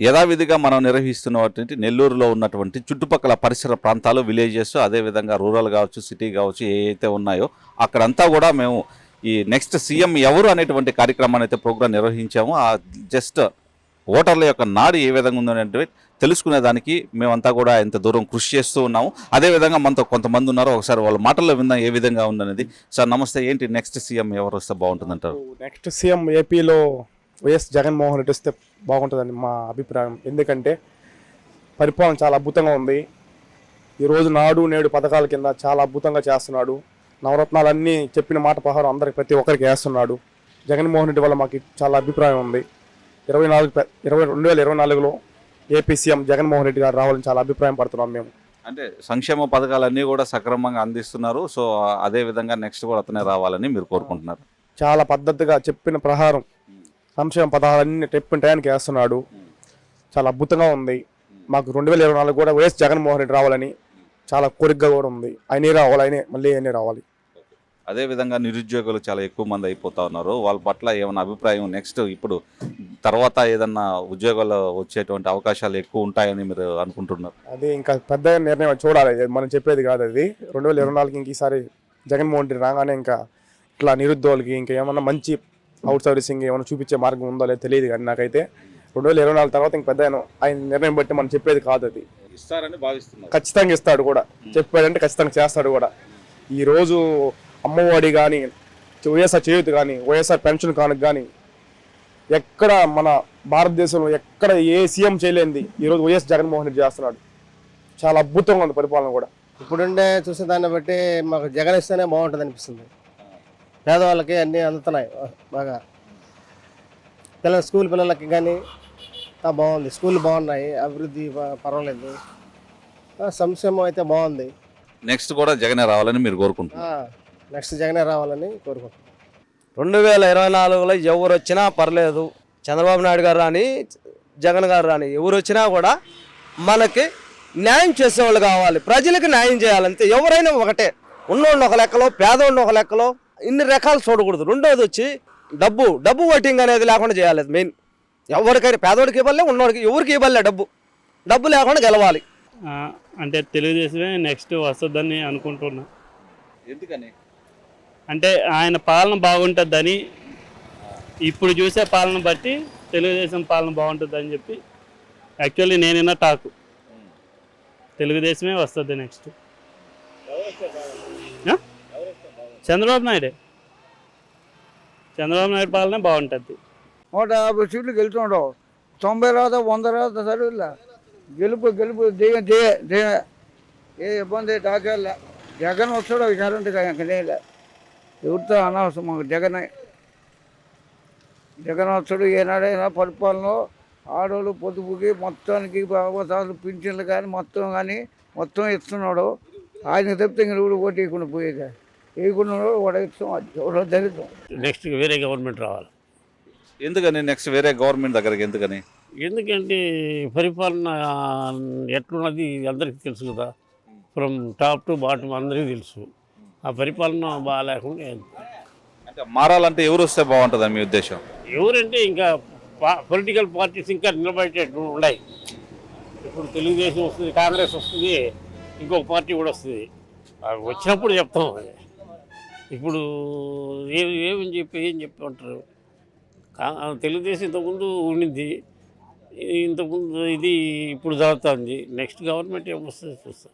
యథావిధిగా మనం నిర్వహిస్తున్నటువంటి నెల్లూరులో ఉన్నటువంటి చుట్టుపక్కల పరిసర ప్రాంతాలు విలేజెస్ అదేవిధంగా రూరల్ కావచ్చు సిటీ కావచ్చు ఏవైతే ఉన్నాయో అక్కడంతా కూడా మేము ఈ నెక్స్ట్ సీఎం ఎవరు అనేటువంటి కార్యక్రమాన్ని అయితే ప్రోగ్రాం నిర్వహించాము ఆ జస్ట్ ఓటర్ల యొక్క నాడు ఏ విధంగా ఉందనేటువంటి తెలుసుకునేదానికి మేమంతా కూడా ఇంత దూరం కృషి చేస్తూ ఉన్నాము. అదేవిధంగా మనతో కొంతమంది ఉన్నారు ఒకసారి వాళ్ళ మాటల్లో విందాం ఏ విధంగా ఉందనేది. సార్ నమస్తే ఏంటి నెక్స్ట్ సీఎం ఎవరు వస్తే బాగుంటుందంటారు? నెక్స్ట్ సీఎం ఏపీలో వైఎస్ జగన్మోహన్ రెడ్డి వస్తే బాగుంటుందని మా అభిప్రాయం. ఎందుకంటే పరిపాలన చాలా అద్భుతంగా ఉంది. ఈరోజు నాడు నేడు పథకాల కింద చాలా అద్భుతంగా చేస్తున్నాడు. నవరత్నాలన్నీ చెప్పిన మాట ప్రకారం అందరికి ప్రతి ఒక్కరికి వేస్తున్నాడు. జగన్మోహన్ రెడ్డి వల్ల మాకు చాలా అభిప్రాయం ఉంది. ఇరవై నాలుగు ఇరవై రెండు వేల ఇరవై నాలుగులో ఏపీ సీఎం జగన్మోహన్ రెడ్డి గారు రావాలని చాలా అభిప్రాయం పడుతున్నాం మేము. అంటే సంక్షేమ పథకాలన్నీ కూడా సక్రమంగా అందిస్తున్నారు. సో అదే విధంగా నెక్స్ట్ కూడా అతనే రావాలని మీరు కోరుకుంటున్నారు. చాలా పద్ధతిగా చెప్పిన ప్రకారం సంక్షేమ పథకాలన్నీ చెప్పిన టయానికి వేస్తున్నాడు చాలా అద్భుతంగా ఉంది. మాకు రెండు వేల ఇరవై నాలుగు కూడా వైఎస్ జగన్మోహన్ రెడ్డి రావాలని చాలా కోరికగా కూడా ఉంది. ఆయనే రావాలి ఆయనే మళ్ళీ ఆయనే రావాలి. అదే విధంగా నిరుద్యోగులు చాలా ఎక్కువ మంది అయిపోతా ఉన్నారు. వాళ్ళ పట్ల ఏమైనా అభిప్రాయం? నెక్స్ట్ ఇప్పుడు తర్వాత ఏదన్నా ఉద్యోగాలు వచ్చేటువంటి అవకాశాలు ఎక్కువ ఉంటాయని మీరు అనుకుంటున్నారు. అది ఇంకా పెద్ద నిర్ణయం చూడాలి. మనం చెప్పేది కాదు అది. రెండు వేల ఇరవై నాలుగు ఇంక ఈసారి జగన్మోహన్ రెడ్డి రాగానే ఇంకా ఇట్లా నిరుద్యోగులకి ఇంకా ఏమన్నా మంచి అవుట్ సర్వీసింగ్ ఏమైనా చూపించే మార్గం ఉందో లేదో తెలియదు కానీ నాకైతే రెండు వేల ఇరవై నాలుగు తర్వాత ఇంక పెద్ద ఆయన నిర్ణయం బట్టి మనం చెప్పేది కాదు అది. ఇస్తారని భావిస్తున్నారు. ఖచ్చితంగా ఇస్తాడు కూడా. చెప్పాడంటే ఖచ్చితంగా చేస్తాడు కూడా. ఈరోజు అమ్మఒడి కానీ వైఎస్ఆర్ చేయూత కానీ వైఎస్ఆర్ పెన్షన్ కానుక కానీ ఎక్కడ మన భారతదేశంలో ఎక్కడ ఏ సీఎం చేయలేనిది. ఈరోజు వైఎస్ జగన్మోహన్ రెడ్డి చేస్తున్నాడు. చాలా అద్భుతంగా ఉంది పరిపాలన కూడా. ఇప్పుడుండే చూసే దాన్ని బట్టి మాకు జగన్ ఇస్తేనే బాగుంటుంది అనిపిస్తుంది. పేదవాళ్ళకి అన్నీ అందుతున్నాయి. బాగా పిల్లల స్కూల్ పిల్లలకి కానీ బాగుంది. స్కూల్ బాగున్నాయి. అభివృద్ధి పర్వాలేదు. సంక్షేమం అయితే బాగుంది. నెక్స్ట్ కూడా జగనే రావాలని మీరు కోరుకుంటున్నారు. నెక్స్ట్ జగనే రావాలని కోరుకుంటున్నాం. రెండు వేల ఇరవై నాలుగులో ఎవరు వచ్చినా పర్లేదు. చంద్రబాబు నాయుడు గారు రాని జగన్ గారు రాని ఎవరు వచ్చినా కూడా మనకి న్యాయం చేసేవాళ్ళు కావాలి. ప్రజలకు న్యాయం చేయాలంతే. ఎవరైనా ఒకటే. ఉన్నోడిని ఒక లెక్కలో పేదోడిని ఒక లెక్కలో ఇన్ని రకాలు చూడకూడదు. రెండోది వచ్చి డబ్బు. డబ్బు ఓటింగ్ అనేది లేకుండా చేయాలి. మెయిన్ ఎవరికైనా పేదోడికి ఇవ్వలే ఉన్నోడికి ఎవరికి ఇవ్వలే డబ్బు. డబ్బు లేకుండా గెలవాలి. ఆ, అంటే తెలుగుదేశమే నెక్స్ట్ వస్తుందని అనుకుంటున్నా. ఎందుకని? అంటే ఆయన పాలన బాగుంటుందని ఇప్పుడు చూసే పాలన బట్టి తెలుగుదేశం పాలన బాగుంటుందని చెప్పి యాక్చువల్లీ నేనైనా టాకు. తెలుగుదేశమే వస్తుంది నెక్స్ట్? చంద్రబాబు నాయుడే. చంద్రబాబు నాయుడు పాలనే బాగుంటుంది. నూట యాభై సీట్లు గెలుచుండవు తొంభై రాదా వంద రాదా సరిలే గెలుపు గెలుపు దేవ దేయ దేవే ఏ ఇబ్బంది తాకేళ్ళ జగన్ వస్తాడు గ్యారంటీగా ఇంకనేలే ఎవరితో అనవసరం మాకు జగన్. జగన్ వస్తాడు ఏనాడైనా పరిపాలనలో. ఆడవాళ్ళు పొదుపుకి మొత్తానికి అవసరాలు పింఛన్లు కానీ మొత్తం కానీ మొత్తం ఇస్తున్నాడు. ఆయన తప్పితే ఇంక కూడా ఓటు పోయేది? వేయకుండా వాడు ఇస్తాం అది దళితం నెక్స్ట్ వేరే గవర్నమెంట్ రావాలి. ఎందుకని నెక్స్ట్ వేరే గవర్నమెంట్ దగ్గరికి ఎందుకని? ఎందుకంటే పరిపాలన ఎట్లున్నది అందరికీ తెలుసు కదా. ఫ్రమ్ టాప్ టు బాటమ్ అందరికీ తెలుసు. ఆ పరిపాలన బాగా లేకుండా ఏం- అంటే మారాలంటే ఎవరు వస్తే బాగుంటుందని మీ ఉద్దేశం? ఎవరంటే ఇంకా పొలిటికల్ పార్టీస్ ఇంకా నిలబడేటట్టు ఉన్నాయి. ఇప్పుడు తెలుగుదేశం వస్తుంది కాంగ్రెస్ వస్తుంది ఇంకొక పార్టీ కూడా వస్తుంది. అవి వచ్చినప్పుడు చెప్తాం అది. ఇప్పుడు ఏమి ఏమని చెప్పి ఏం చెప్పమంటారు? కా- తెలుగుదేశం ఇంతకుముందు ఉండింది. ఇంతకుముందు ఇది ఇప్పుడు జరుగుతుంది నెక్స్ట్ గవర్నమెంట్ ఏమొస్తుంది చూస్తాం.